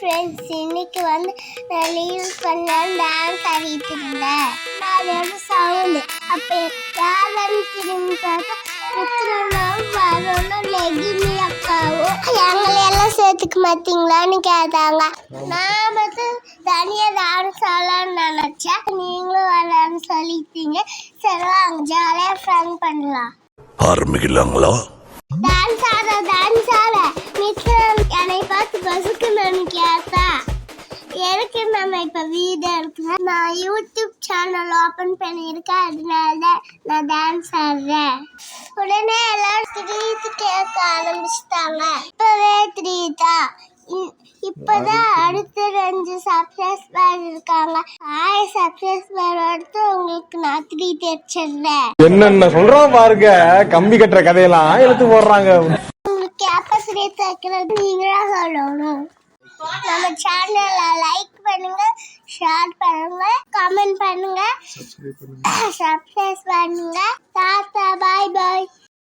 Friends இன்னைக்கு வந்து நான் ரீல்ஸ் பண்ணேன் டான்ஸ் ஆடிட்டு இருந்தேன். நான் அதோட சவுண்டு அப்போ யாரும் திரும்பி பார்த்தா வரணும் லெகினி அக்காவும் எங்களை எல்லாம் சேர்த்துக்க மாட்டீங்களான்னு கேட்டாங்க. நான் வந்து தனியாக டான்ஸ் ஆடலாம்னு நினச்சேன். நீங்களும் வரலான்னு சொல்லிட்டீங்க. சரி வாங்க ஜாலியாக ஃபன் பண்ணலாம். ஆரம்பிக்கலாங்களா? டான்ஸ் ஆட டான்ஸ் ஆட. எதுக்கு நம்ம இப்ப வீடியோ எடுக்கிறேன் நான் யூடியூப் சேனல் ஓபன் பண்ணியிருக்கேன். அதனால தான் நான் டான்ஸ் ஆடுறேன். உடனே எல்லாரும் திடீர்னு கேட்க ஆரம்பிச்சிட்டாங்க. இப்பவே திடீர்தா இப்போதான் அடுத்த ரெண்டு சப்ஸ்கிரைபர் இருக்காங்க. ஆய் சப்ஸ்கிரைபர் எடுத்து உங்களுக்கு நான் த்ரீ வச்சிடுறேன் என்னென்ன சொல்றான் பாருங்க. கம்பி கட்டுற கதையெல்லாம் எடுத்து போடுறாங்க. உங்களுக்கு கேப்பசிட்டி தைக்கிறது நீங்களா சொல்லணும். நம்ம சேனலை லைக் பண்ணுங்க ஷேர் பண்ணுங்க கமெண்ட் பண்ணுங்க சப்ஸ்கிரைப் பண்ணுங்க.